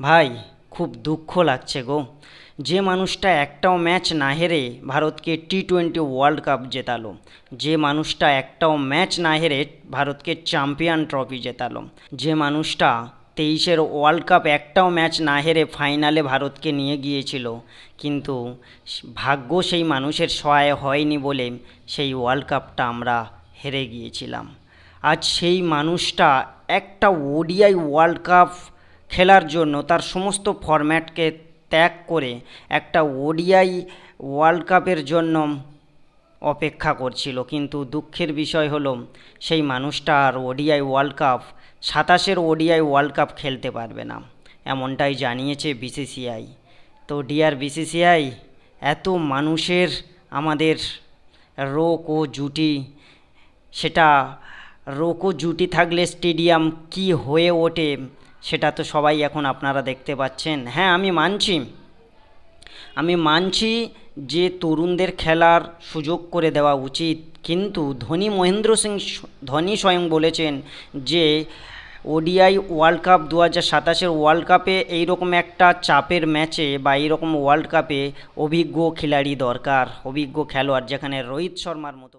ভাই, খুব দুঃখ লাগছে গো। যে মানুষটা একটাও ম্যাচ না হেরে ভারতকে টি টোয়েন্টি ওয়ার্ল্ড কাপ জেতালো। যে মানুষটা একটাও ম্যাচ না হেরে ভারতকে চ্যাম্পিয়ন ট্রফি জেতালো। যে মানুষটা তেইশের ওয়ার্ল্ড কাপ একটাও ম্যাচ না হেরে ফাইনালে ভারতকে নিয়ে গিয়েছিল। কিন্তু ভাগ্য সেই মানুষের সহায় হয়নি বলে সেই ওয়ার্ল্ড কাপটা আমরা হেরে গিয়েছিলাম। আজ সেই মানুষটা একটা ওডিআই ওয়ার্ল্ড কাপ খেলার জন্য তার সমস্ত ফরম্যাটকে ত্যাগ করে একটা ওডিআই ওয়ার্ল্ড কাপের জন্য অপেক্ষা করছিল। কিন্তু দুঃখের বিষয় হলো, সেই মানুষটা আর ওডিআই ওয়ার্ল্ড কাপ, সাতাশের ওডিআই ওয়ার্ল্ড কাপ খেলতে পারবে না, এমনটাই জানিয়েছে বিসিসিআই। তো ডিয়ার বিসিসিআই, এত মানুষের আমাদের রোক ও জুটি, সেটা রোকো জুটি থাকলে স্টেডিয়াম কি হয়ে ওঠে সেটা তো সবাই এখন আপনারা দেখতে পাচ্ছেন। হ্যাঁ আমি মানছি। আমি মানছি যে তরুণদের খেলার সুযোগ করে দেওয়া উচিত। কিন্তু ধোনি মহেন্দ্র সিং ধোনি স্বয়ং বলেছেন যে ওডিআই ওয়ার্ল্ড কাপ দু হাজার সাতাশের ওয়ার্ল্ড কাপে এইরকম একটা চাপের ম্যাচে বা এইরকম ওয়ার্ল্ড কাপে অভিজ্ঞ খিলাড়ি দরকার। অভিজ্ঞ খেলোয়াড় যেখানে রোহিত শর্মার মতো